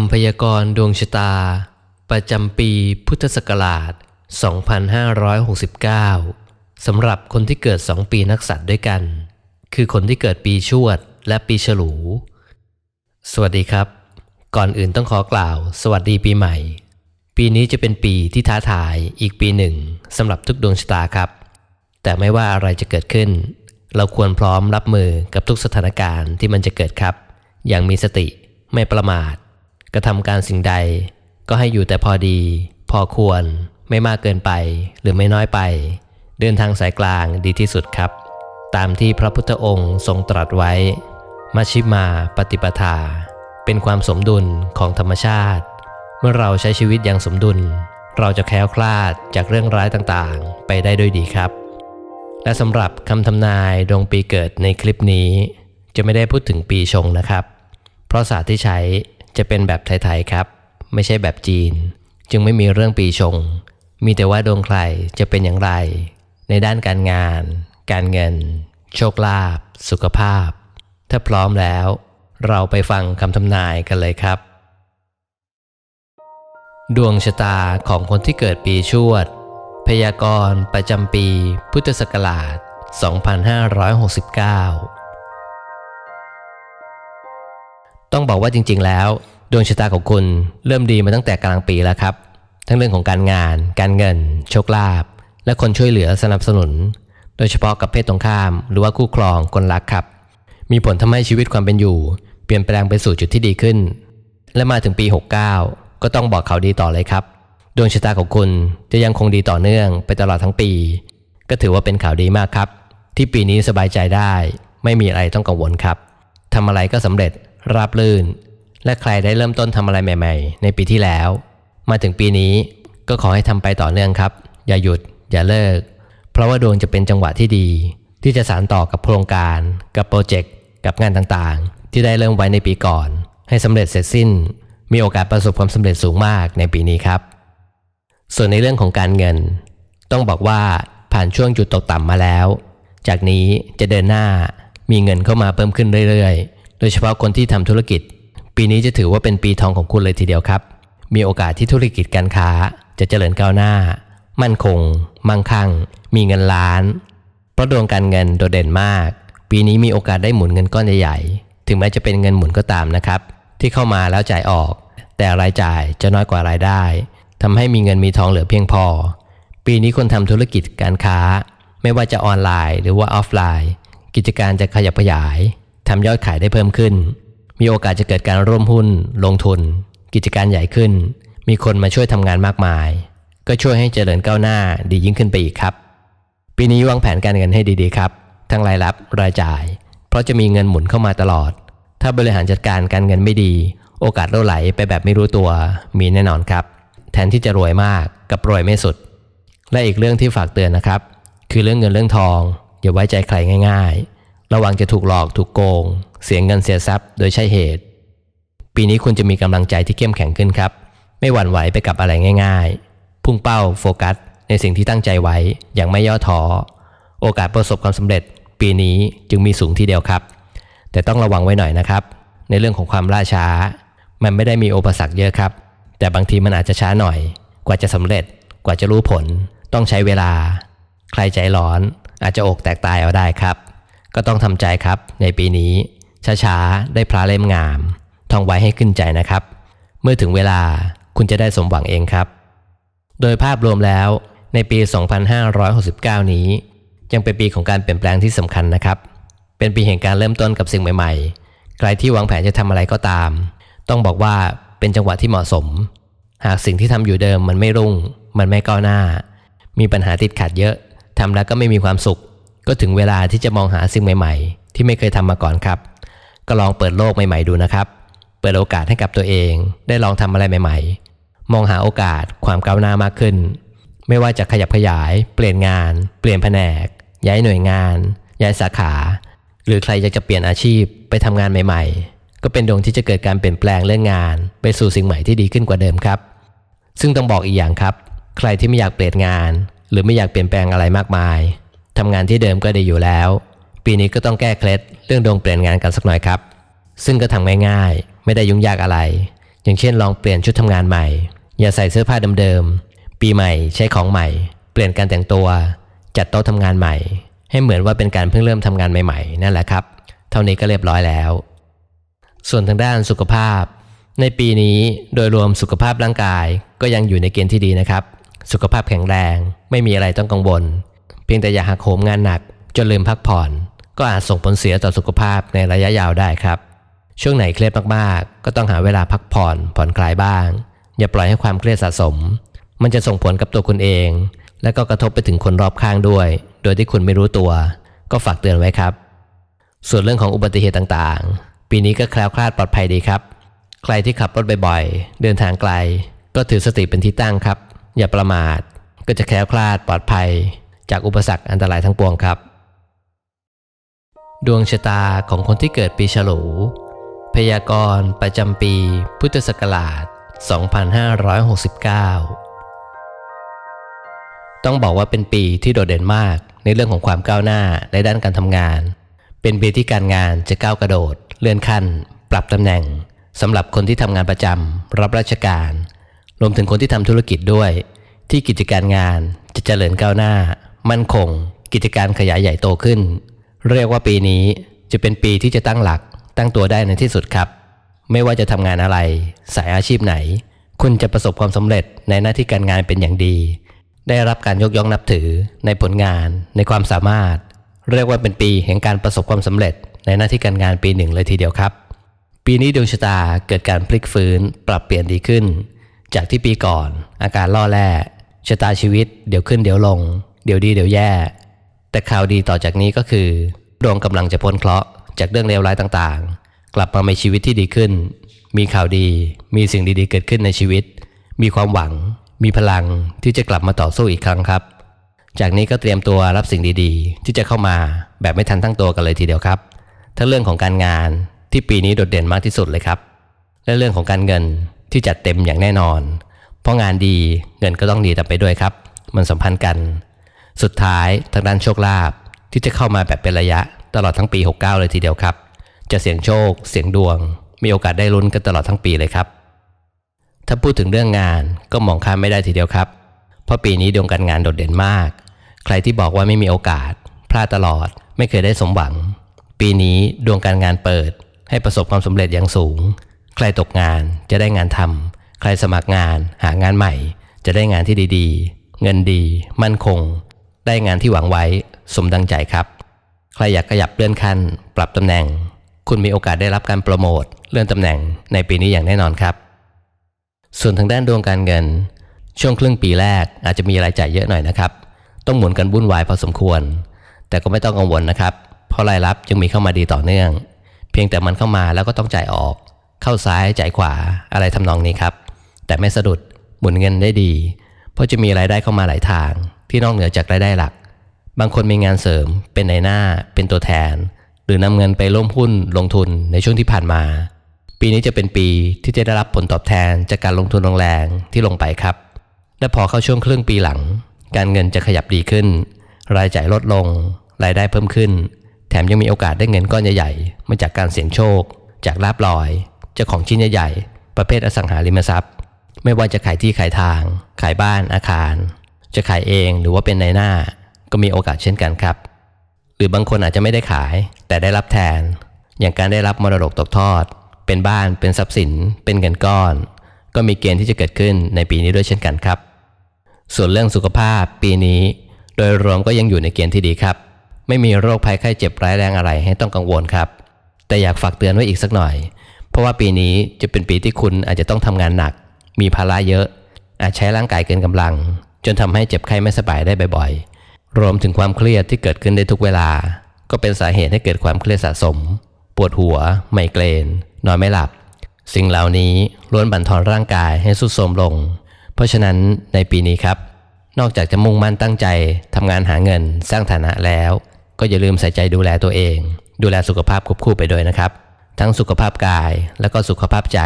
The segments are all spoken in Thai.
ำพยากรณ์ดวงชะตา ประจำปีพุทธศักราช 2569 สำหรับคนที่เกิด2ปีนักสัตว์ด้วยกัน คือคนที่เกิดปีชวดและปีฉลู สวัสดีครับ ก่อนอื่นต้องขอกล่าว สวัสดีปีใหม่ ปีนี้จะเป็นปีที่ท้าทายอีกปีหนึ่งสำหรับทุกดวงชะตาครับ แต่ไม่ว่าอะไรจะเกิดขึ้น เราควรพร้อมรับมือกับทุกสถานการณ์ที่มันจะเกิดครับ อย่างมีสติไม่ประมาท กระทำการสิ่งใด ก็ให้อยู่แต่พอดี พอควร ไม่มากเกินไป หรือไม่น้อยไป เดินทางสายกลางดีที่สุดครับ ตามที่พระพุทธองค์ทรงตรัสไว้มัชฌิมาปฏิปทา เป็นความสมดุลของธรรมชาติ เมื่อเราใช้ชีวิตอย่างสมดุล เราจะแคล้วคลาดจากเรื่องร้ายต่างๆ ไปได้ด้วยดีครับ และสำหรับคำทำนายดวงปีเกิดในคลิปนี้ จะไม่ได้พูดถึงปีชงนะครับ เพราะศาสตร์ที่ใช้ จะเป็นแบบไทยๆครับ ไม่ใช่แบบจีน จึงไม่มีเรื่องปีชง มีแต่ว่าดวงใครจะเป็นอย่างไร ในด้านการงาน การเงิน โชคลาภสุขภาพ ถ้าพร้อมแล้ว เราไปฟังคำทำนายกันเลยครับ ดวงชะตาของคนที่เกิดปีชวด พยากรณ์ประจำปี พุทธศักราช 2569ต้องบอกว่าจริงๆแล้ว ดวงชะตาของคุณเริ่มดีมาตั้งแต่กลางปีแล้วครับ ทั้งเรื่องของการงาน การเงิน โชคลาภและคนช่วยเหลือสนับสนุน โดยเฉพาะกับเพศตรงข้าม หรือว่าคู่ครองคนรักครับ มีผลทำให้ชีวิตความเป็นอยู่ เปลี่ยนแปลงไปสู่จุดที่ดีขึ้น และมาถึงปี 69 ก็ต้องบอกข่าวดีต่อเลยครับ ดวงชะตาของคุณจะยังคงดีต่อเนื่องไปตลอดทั้งปี ก็ถือว่าเป็นข่าวดีมากครับ ที่ปีนี้สบายใจได้ ไม่มีอะไรต้องกังวลครับทำอะไรก็สำเร็จราบรื่น และใครได้เริ่มต้นทำอะไรใหม่ ๆ ในปีที่แล้ว มาถึงปีนี้ก็ขอให้ทำไปต่อเนื่องครับ อย่าหยุด อย่าเลิก เพราะว่าดวงจะเป็นจังหวะที่ดี ที่จะสานต่อกับโครงการ กับโปรเจกต์ กับงานต่างๆ ที่ได้เริ่มไว้ในปีก่อน ให้สำเร็จเสร็จสิ้น มีโอกาสประสบความสำเร็จสูงมากในปีนี้ครับ ส่วนในเรื่องของการเงิน ต้องบอกว่าผ่านช่วงจุดตกต่ำมาแล้ว จากนี้จะเดินหน้ามีเงินเข้ามาเพิ่มขึ้นเรื่อยๆ โดยเฉพาะคนที่ทำธุรกิจ ปีนี้จะถือว่าเป็นปีทองของคุณเลยทีเดียวครับ มีโอกาสที่ธุรกิจการค้าจะเจริญก้าวหน้า มั่นคง มั่งคั่ง มีเงินล้าน เพราะดวงการเงินโดดเด่นมาก ปีนี้มีโอกาสได้หมุนเงินก้อนใหญ่ๆ ถึงแม้จะเป็นเงินหมุนก็ตามนะครับ ที่เข้ามาแล้วจ่ายออก แต่รายจ่ายจะน้อยกว่ารายได้ทำให้มีเงินมีทองเหลือเพียงพอ ปีนี้คนทำธุรกิจการค้า ไม่ว่าจะออนไลน์ หรือว่าออฟไลน์ กิจการจะขยับขยายทำยอดขายได้เพิ่มขึ้น มีโอกาสจะเกิดการร่วมหุ้น ลงทุน กิจการใหญ่ขึ้น มีคนมาช่วยทำงานมากมาย ก็ช่วยให้เจริญก้าวหน้าดียิ่งขึ้นไปอีกครับ ปีนี้วางแผนการเงินให้ดีๆครับ ทั้งรายรับรายจ่าย เพราะจะมีเงินหมุนเข้ามาตลอด ถ้าบริหารจัดการการเงินไม่ดี โอกาสล่วไหลไปแบบไม่รู้ตัวมีแน่นอนครับ แทนที่จะรวยมากกับรวยไม่สุด และอีกเรื่องที่ฝากเตือนนะครับ คือเรื่องเงินเรื่องทอง อย่าไว้ใจใครง่าย ๆ ระวังจะถูกหลอกถูกโกง เสียเงินเสียทรัพย์โดยใช่เหตุ ปีนี้คุณจะมีกำลังใจที่เข้มแข็งขึ้นครับ ไม่หวั่นไหวไปกับอะไรง่าย ๆ พุ่งเป้าโฟกัส ในสิ่งที่ตั้งใจไว้อย่างไม่ย่อท้อโอกาสประสบความสำเร็จ ปีนี้จึงมีสูงทีเดียวครับ แต่ต้องระวังไว้หน่อยนะครับ ในเรื่องของความล่าช้า มันไม่ได้มีอุปสรรคเยอะครับ แต่บางทีมันอาจจะช้าหน่อย กว่าจะสำเร็จ กว่าจะรู้ผล ต้องใช้เวลา ใครใจร้อนอาจจะอกแตกตายเอาได้ครับ ก็ต้องทำใจครับ ในปีนี้ ช้าๆ ได้พระเล่มงาม ท่องไว้ให้ขึ้นใจนะครับ เมื่อถึงเวลาคุณจะได้สมหวังเองครับ โดยภาพรวมแล้วในปี 2569 นี้ ยังเป็นปีของการเปลี่ยนแปลงที่สำคัญนะครับ เป็นปีแห่งการเริ่มต้นกับสิ่งใหม่ๆ ใครที่วางแผนจะทำอะไรก็ตาม ต้องบอกว่าเป็นจังหวะที่เหมาะสม หากสิ่งที่ทำอยู่เดิมมันไม่รุ่ง มันไม่ก้าวหน้า มีปัญหาติดขัดเยอะทำแล้วก็ไม่มีความสุข ก็ถึงเวลาที่จะมองหาสิ่งใหม่ ๆ ที่ไม่เคยทำมาก่อนครับ ก็ลองเปิดโลกใหม่ ๆ ดูนะครับ เปิดโอกาสให้กับตัวเอง ได้ลองทำอะไรใหม่ ๆ มองหาโอกาสความก้าวหน้ามากขึ้น ไม่ว่าจะขยับขยาย เปลี่ยนงาน เปลี่ยนแผนก ย้ายหน่วยงาน ย้ายสาขา หรือใครอยากจะเปลี่ยนอาชีพไปทำงานใหม่ ๆ ก็เป็นดวงที่จะเกิดการเปลี่ยนแปลงเรื่องงาน ไปสู่สิ่งใหม่ที่ดีขึ้นกว่าเดิมครับ ซึ่งต้องบอกอีกอย่างครับ ใครที่ไม่อยากเปลี่ยนงาน หรือไม่อยากเปลี่ยนแปลงอะไรมากมาย ทำงานที่เดิมก็ดีอยู่แล้ว ปีนี้ก็ต้องแก้เคล็ดเรื่องดวงเปลี่ยนงานกันสักหน่อยครับ ซึ่งก็ทำง่ายๆ ไม่ได้ยุ่งยากอะไร อย่างเช่นลองเปลี่ยนชุดทำงานใหม่ อย่าใส่เสื้อผ้าเดิมๆ ปีใหม่ใช้ของใหม่ เปลี่ยนการแต่งตัว จัดโต๊ะทำงานใหม่ ให้เหมือนว่าเป็นการเพิ่งเริ่มทำงานใหม่ๆ นั่นแหละครับ เท่านี้ก็เรียบร้อยแล้ว ส่วนทางด้านสุขภาพ ในปีนี้โดยรวมสุขภาพร่างกายก็ยังอยู่ในเกณฑ์ที่ดีนะครับ สุขภาพแข็งแรง ไม่มีอะไรต้องกังวล เพียงแต่อย่าหักโหมงานหนักจนลืมพักผ่อน ก็อาจส่งผลเสียต่อสุขภาพในระยะยาวได้ครับ ช่วงไหนเครียดมากๆ ก็ต้องหาเวลาพักผ่อนผ่อนคลายบ้าง อย่าปล่อยให้ความเครียดสะสม มันจะส่งผลกับตัวคุณเอง และก็กระทบไปถึงคนรอบข้างด้วย โดยที่คุณไม่รู้ตัว ก็ฝากเตือนไว้ครับ ส่วนเรื่องของอุบัติเหตุต่างๆ ปีนี้ก็แคล้วคลาดปลอดภัยดีครับ ใครที่ขับรถบ่อยๆ เดินทางไกล ก็ถือสติเป็นที่ตั้งครับ อย่าประมาทก็จะแคล้วคลาดปลอดภัย จากอุปสรรคอันตรายทั้งปวงครับ ดวงชะตาของคนที่เกิดปีฉลู พยากรณ์ประจำปีพุทธศักราช 2569 ต้องบอกว่าเป็นปีที่โดดเด่นมากในเรื่องของความก้าวหน้าในด้านการทำงาน เป็นปีที่การงานจะก้าวกระโดด เลื่อนขั้น ปรับตำแหน่งสำหรับคนที่ทำงานประจำรับราชการ รวมถึงคนที่ทำธุรกิจด้วย ที่กิจการงานจะเจริญก้าวหน้า มั่นคง กิจการขยายใหญ่โตขึ้น เรียกว่าปีนี้จะเป็นปีที่จะตั้งหลัก ตั้งตัวได้ในที่สุดครับ ไม่ว่าจะทำงานอะไร สายอาชีพไหน คุณจะประสบความสำเร็จในหน้าที่การงานเป็นอย่างดี ได้รับการยกย่องนับถือในผลงาน ในความสามารถ เรียกว่าเป็นปีแห่งการประสบความสำเร็จ ในหน้าที่การงานปีหนึ่งเลยทีเดียวครับ ปีนี้ดวงชะตาเกิดการพลิกฟื้น ปรับเปลี่ยนดีขึ้น จากที่ปีก่อน อาการล่อแร่ชะตาชีวิตเดี๋ยวขึ้นเดี๋ยวลง เดี๋ยวดีเดี๋ยวแย่ แต่ข่าวดีต่อจากนี้ก็คือดวงกำลังจะพ้นเคราะห์จากเรื่องเลวร้ายต่างๆ กลับมามีชีวิตที่ดีขึ้น มีข่าวดี มีสิ่งดีๆเกิดขึ้นในชีวิต มีความหวัง มีพลังที่จะกลับมาต่อสู้อีกครั้งครับ จากนี้ก็เตรียมตัวรับสิ่งดีๆ ที่จะเข้ามาแบบไม่ทันตั้งตัวกันเลยทีเดียวครับทั้งเรื่องของการงานที่ปีนี้โดดเด่นมากที่สุดเลยครับ และเรื่องของการเงินที่จัดเต็มอย่างแน่นอน เพราะงานดีเงินก็ต้องดีตามไปด้วยครับ มันสัมพันธ์กัน สุดท้ายทางด้านโชคลาภที่จะเข้ามาแบบเป็นระยะตลอดทั้งปี 69 เลยทีเดียวครับ จะเสี่ยงโชค เสี่ยงดวง มีโอกาสได้ลุ้นกันตลอดทั้งปีเลยครับ ถ้าพูดถึงเรื่องงานก็มองข้ามไม่ได้ทีเดียวครับ เพราะปีนี้ดวงการงานโดดเด่นมาก ใครที่บอกว่าไม่มีโอกาส พลาดตลอด ไม่เคยได้สมหวัง ปีนี้ดวงการงานเปิด ให้ประสบความสำเร็จอย่างสูง ใครตกงานจะได้งานทำใครสมัครงานหางานใหม่ จะได้งานที่ดีๆ เงินดี มั่นคง ได้งานที่หวังไว้สมดังใจครับ ใครอยากขยับเลื่อนขั้น ปรับตำแหน่ง คุณมีโอกาสได้รับการโปรโมทเลื่อนตำแหน่งในปีนี้อย่างแน่นอนครับ ส่วนทางด้านดวงการเงิน ช่วงครึ่งปีแรกอาจจะมีรายจ่ายเยอะหน่อยนะครับ ต้องหมุนกันวุ่นวายพอสมควร แต่ก็ไม่ต้องกังวลนะครับ เพราะรายรับยังมีเข้ามาดีต่อเนื่อง เพียงแต่มันเข้ามาแล้วก็ต้องจ่ายออก เข้าซ้ายจ่ายขวาอะไรทำนองนี้ครับ แต่ไม่สะดุดหมุนเงินได้ดี เพราะจะมีรายได้เข้ามาหลายทางที่นอกเหนือจากรายได้หลัก บางคนมีงานเสริม เป็นในหน้า เป็นตัวแทน หรือนำเงินไปร่วมหุ้นลงทุนในช่วงที่ผ่านมา ปีนี้จะเป็นปีที่จะได้รับผลตอบแทนจากการลงทุนลงแรงที่ลงไปครับ และพอเข้าช่วงครึ่งปีหลัง การเงินจะขยับดีขึ้น รายจ่ายลดลง รายได้เพิ่มขึ้น แถมยังมีโอกาสได้เงินก้อนใหญ่ๆมาจากการเสี่ยงโชค จากลาบลอยเจ้าของชิ้นใหญ่ๆประเภทอสังหาริมทรัพย์ ไม่ว่าจะขายที่ขายทาง ขายบ้านอาคาร จะขายเองหรือว่าเป็นในหน้า ก็มีโอกาสเช่นกันครับ หรือบางคนอาจจะไม่ได้ขาย แต่ได้รับแทน อย่างการได้รับมรดกตกทอด เป็นบ้านเป็นทรัพย์สิน เป็นเงินก้อน ก็มีเกณฑ์ที่จะเกิดขึ้นในปีนี้ด้วยเช่นกันครับ ส่วนเรื่องสุขภาพปีนี้ โดยรวมก็ยังอยู่ในเกณฑ์ที่ดีครับ ไม่มีโรคภัยไข้เจ็บร้ายแรงอะไรให้ต้องกังวลครับ แต่อยากฝากเตือนไว้อีกสักหน่อย เพราะว่าปีนี้จะเป็นปีที่คุณอาจจะต้องทำงานหนัก มีภาระเยอะ อาจใช้ร่างกายเกินกำลัง จนทำให้เจ็บไข้ไม่สบายได้บ่อยๆ รวมถึงความเครียดที่เกิดขึ้นได้ทุกเวลา ก็เป็นสาเหตุให้เกิดความเครียดสะสม ปวดหัว ไมเกรน นอนไม่หลับ สิ่งเหล่านี้ล้วนบั่นทอนร่างกายให้สุดโทรมลง เพราะฉะนั้นในปีนี้ครับ นอกจากจะมุ่งมั่นตั้งใจทำงานหาเงินสร้างฐานะแล้ว ก็อย่าลืมใส่ใจดูแลตัวเอง ดูแลสุขภาพควบคู่ไปด้วยนะครับทั้งสุขภาพกายและก็สุขภาพใจ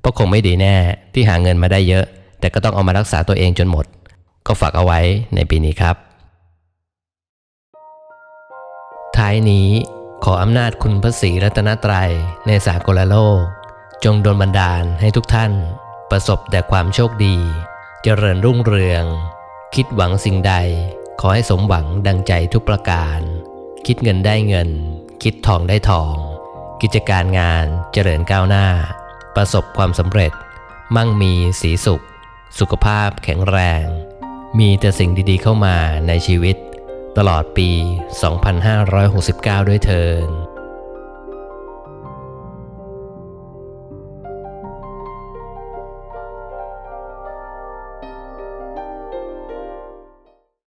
เพราะคงไม่ดีแน่ ที่หาเงินมาได้เยอะ แต่ก็ต้องเอามารักษาตัวเองจนหมด ก็ฝากเอาไว้ในปีนี้ครับ ท้ายนี้ขออำนาจคุณพระศรีรัตนตรัยในสากลโลก จงดลบันดาลให้ทุกท่าน ประสบแต่ความโชคดี เจริญรุ่งเรือง คิดหวังสิ่งใด ขอให้สมหวังดังใจทุกประการ คิดเงินได้เงิน คิดทองได้ทอง กิจการงานเจริญก้าวหน้า ประสบความสำเร็จ มั่งมีสีสุข สุขภาพแข็งแรง มีแต่สิ่งดีๆเข้ามาในชีวิต ตลอดปี 2569 ด้วยเทิน